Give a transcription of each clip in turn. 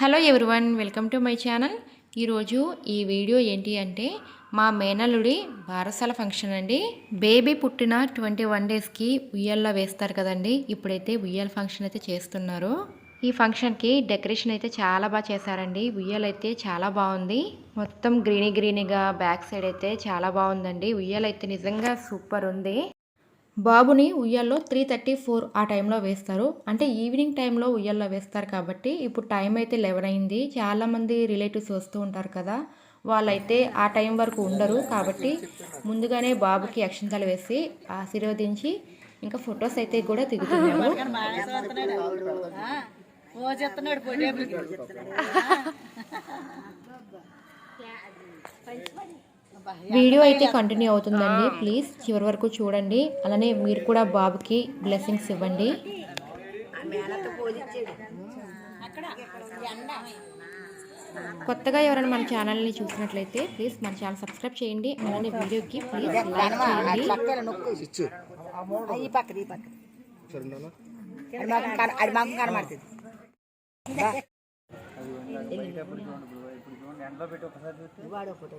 Hello everyone welcome to my channel. ఈరోజు ఈ video ఏంటి అంటే మా మేనల్లుడి బారసాల ఫంక్షన్ అండి. బేబీ పుట్టిన ట్వంటీ వన్ డేస్కి ఉయ్యాల్లో వేస్తారు కదండి. ఇప్పుడైతే ఉయ్యాల ఫంక్షన్ అయితే చేస్తున్నారు. ఈ ఫంక్షన్కి డెకరేషన్ అయితే చాలా బాగా చేశారండి. ఉయ్యాల అయితే చాలా బాగుంది. మొత్తం గ్రీనీ గ్రీనీగా బ్యాక్ సైడ్ అయితే చాలా బాగుందండి. ఉయ్యాల అయితే నిజంగా సూపర్ ఉంది. బాబుని ఉయ్యాల్లో త్రీ థర్టీ ఫోర్ ఆ టైంలో వేస్తారు. అంటే ఈవినింగ్ టైంలో ఉయ్యాల్లో వేస్తారు కాబట్టి ఇప్పుడు టైం అయితే లెవెన్ అయింది. చాలామంది రిలేటివ్స్ వస్తూ ఉంటారు కదా వాళ్ళైతే ఆ టైం వరకు ఉండరు కాబట్టి ముందుగానే బాబుకి అక్షంతలు వేసి ఆశీర్వదించి ఇంకా ఫొటోస్ అయితే కూడా దిగుతున్నాము. ఓ చెప్తున్నాడు వీడియో అయితే కంటిన్యూ అవుతుందండి ప్లీజ్ చివరి వరకు చూడండి. అలానే మీరు కూడా బాబుకి బ్లెస్సింగ్స్ ఇవ్వండి. కొత్తగా ఎవరైనా మన ఛానల్ని చూసినట్లయితే ప్లీజ్ మన ఛానల్ సబ్స్క్రైబ్ చేయండి. అలానే వీడియోకి ప్లీజ్ లైక్ చేయండి. ఈ పక్కన ఈ పక్కన అది మాకు కన- అది మాకు కనబడుతుంది వాడు ఫోటో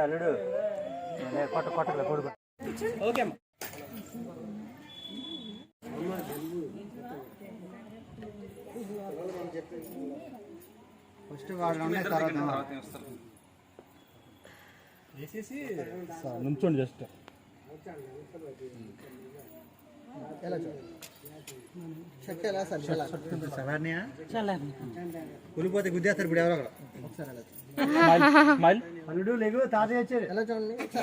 అల్లుడు. కొట్ట కొట్టలే కొడుకు. ఫస్ట్ వాళ్ళు ఉండే తర్వాత నుంచోండి జస్ట్. కూలిపోతే గుద్దేస్తారు ఇప్పుడు ఎవరో అల్లుడు లేగు తాతయ్య వచ్చారు. ఎలా చూడండి?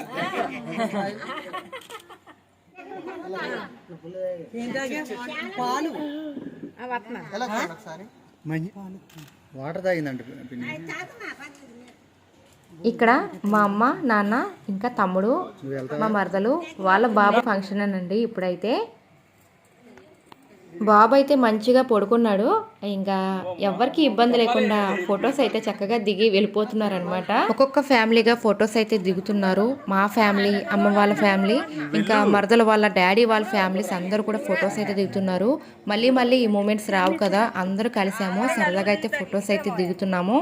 పాలు. ఎలా చూడండి ఒకసారి? వాటర్ తాగిందంట ఇక్కడ మా అమ్మ నాన్న ఇంకా తమ్ముడు మా మరదలు వాళ్ళ బాబు ఫంక్షన్ అండి ఇప్పుడైతే. బాబు అయితే మంచిగా పడుకున్నాడు. ఇంకా ఎవరికి ఇబ్బంది లేకుండా ఫొటోస్ అయితే చక్కగా దిగి వెళ్ళిపోతున్నారు అనమాట ఒక్కొక్క ఫ్యామిలీగా ఫొటోస్ అయితే దిగుతున్నారు. మా ఫ్యామిలీ అమ్మ వాళ్ళ ఫ్యామిలీ ఇంకా మరదల వాళ్ళ డాడీ వాళ్ళ ఫ్యామిలీస్ అందరూ కూడా ఫొటోస్ అయితే దిగుతున్నారు. మళ్ళీ మళ్ళీ ఈ మూమెంట్స్ రావు కదా అందరూ కలిసాము. సరదాగా అయితే ఫొటోస్ అయితే దిగుతున్నాము.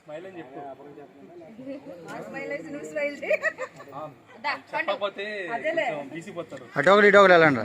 స్మైల్ అని చెప్పు. చెప్పకపోతే కొంచెం గీసిపోతారు అటు ఒకటి ఇటు ఒకటి వెళ్ళండి రా.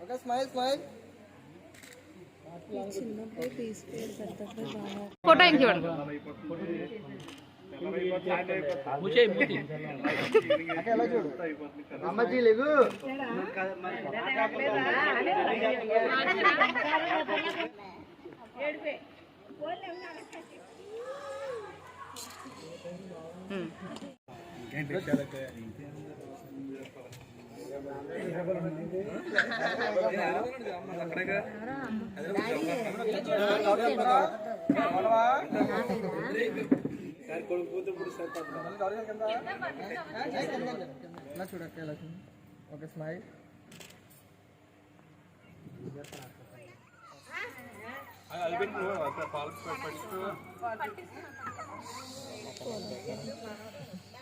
ఒక స్మైల్ స్మైల్ ఫోటో ఇంక చూడండి అక్క ఎలా చూడు అమ్మజీ లేగు ఎలా చూడక్క ఓకే ఒక స్మైల్ అది పెట్టి పాలు పట్టిస్తూ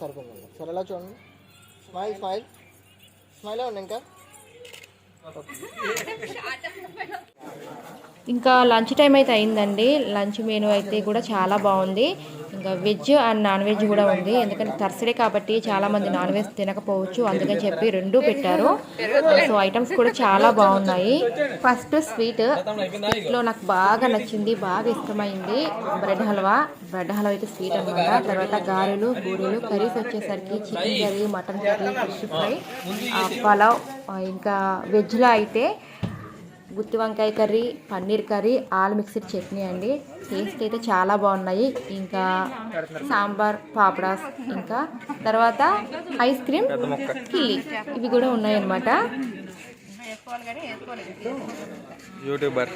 సరిపోయింది? సరే ఎలా చూడండి. స్మైల్ స్మైల్ స్మైల్ ఉంది ఇంకా? ఇంకా లంచ్ టైం అయితే అయిందండి. లంచ్ మెనూ అయితే కూడా చాలా బాగుంది. ఇంకా వెజ్ అండ్ నాన్ వెజ్ కూడా ఉంది. ఎందుకంటే థర్స్డే కాబట్టి చాలా మంది నాన్ వెజ్ తినకపోవచ్చు. అందుకని చెప్పి రెండు పెట్టారు. సో ఐటమ్స్ కూడా చాలా బాగున్నాయి. ఫస్ట్ స్వీట్ స్వీట్లో నాకు బాగా నచ్చింది బాగా ఇష్టమైంది బ్రెడ్ హల్వా. బ్రెడ్ హల్వా అయితే స్వీట్ అనమాట తర్వాత గారెలు బూరెలు కర్రీస్ వచ్చేసరికి chicken curry mutton curry fish fry pulao ఇంకా వెజ్లో అయితే గుత్తి వంకాయ curry paneer curry all mixed chutney అండి. టేస్ట్ అయితే చాలా బాగున్నాయి. ఇంకా సాంబార్ పాపడాస్ ఇంకా తర్వాత ఐస్ క్రీమ్ కిల్లి ఇవి కూడా ఉన్నాయి అన్నమాట యూట్యూబర్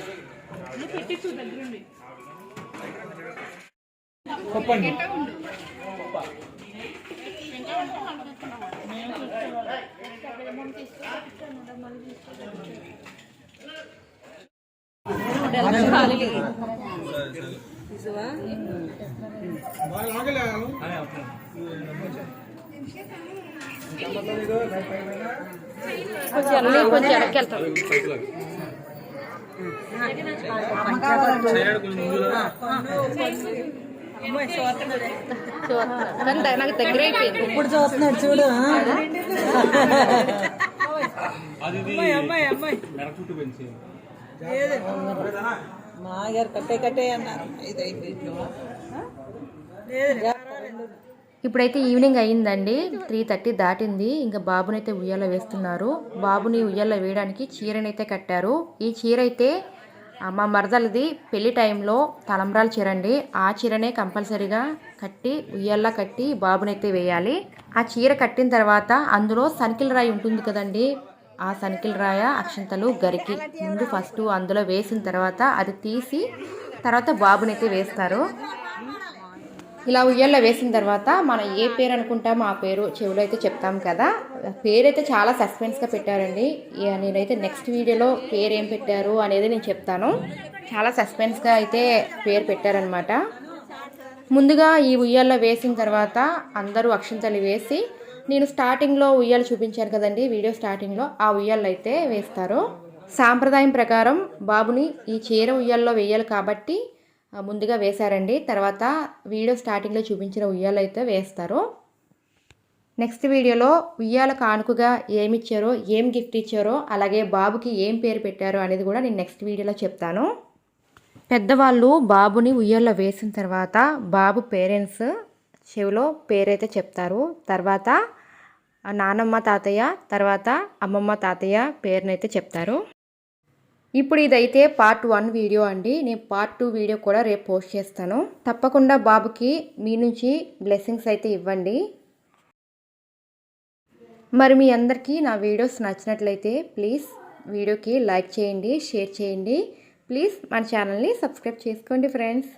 కొంచెం కొంచెం చూస్తున్నా. నాకు దగ్గర అయిపోయింది ఇప్పుడు చూస్తున్నాడు చూడు అది మెరకుట్టు పెంచి. మా గారు కట్టే కట్టే అన్నారు ఇదైతే ఇప్పుడైతే ఈవినింగ్ అయ్యిందండి. త్రీ థర్టీ దాటింది. ఇంకా బాబునైతే ఉయ్యాల వేస్తున్నారు. బాబుని ఉయ్యాల వేయడానికి చీరనైతే కట్టారు. ఈ చీర అయితే మా మరదలది పెళ్ళి టైంలో తలంబ్రాల చీర అండి ఆ చీరనే కంపల్సరీగా కట్టి ఉయ్యాల కట్టి బాబునైతే వేయాలి. ఆ చీర కట్టిన తర్వాత అందులో సనికిల రాయి ఉంటుంది కదండి. ఆ సనికిల్ రాయ అక్షంతలు గరికి. ముందు ఫస్ట్ అందులో వేసిన తర్వాత అది తీసి తర్వాత బాబునైతే వేస్తారు. ఇలా ఉయ్యాల్లో వేసిన తర్వాత మనం ఏ పేరు అనుకుంటామో ఆ పేరు చెవిలో అయితే చెప్తాం కదా. పేరైతే చాలా సస్పెన్స్గా పెట్టారండి. నేనైతే నెక్స్ట్ వీడియోలో పేరు ఏం పెట్టారు అనేది నేను చెప్తాను. చాలా సస్పెన్స్గా అయితే పేరు పెట్టారనమాట ముందుగా ఈ ఉయ్యాల్లో వేసిన తర్వాత అందరూ అక్షంతలు వేసి నేను స్టార్టింగ్లో ఉయ్యాలు చూపించాను కదండి వీడియో స్టార్టింగ్లో. ఆ ఉయ్యాలు అయితే వేస్తారు. సాంప్రదాయం ప్రకారం బాబుని ఈ చీర ఉయ్యాల్లో వేయాలి కాబట్టి ముందుగా వేశారండి. తర్వాత వీడియో స్టార్టింగ్లో చూపించిన ఉయ్యాలు అయితే వేస్తారు. నెక్స్ట్ వీడియోలో ఉయ్యాల కానుకగా ఏమి ఇచ్చారో ఏం గిఫ్ట్ ఇచ్చారో అలాగే బాబుకి ఏం పేరు పెట్టారో అనేది కూడా నేను నెక్స్ట్ వీడియోలో చెప్తాను. పెద్దవాళ్ళు బాబుని ఉయ్యాల్లో వేసిన తర్వాత బాబు పేరెంట్స్ చెవిలో పేరైతే చెప్తారు. తర్వాత నానమ్మ తాతయ్య తర్వాత అమ్మమ్మ తాతయ్య పేరునైతే చెప్తారు. ఇప్పుడు ఇదైతే పార్ట్ వన్ వీడియో అండి. నేను పార్ట్ టూ వీడియో కూడా రేపు పోస్ట్ చేస్తాను. తప్పకుండా బాబుకి మీ నుంచి బ్లెస్సింగ్స్ అయితే ఇవ్వండి. మరి మీ అందరికీ నా వీడియోస్ నచ్చినట్లయితే ప్లీజ్ వీడియోకి లైక్ చేయండి షేర్ చేయండి. ప్లీజ్ మన ఛానల్ని సబ్స్క్రైబ్ చేసుకోండి ఫ్రెండ్స్.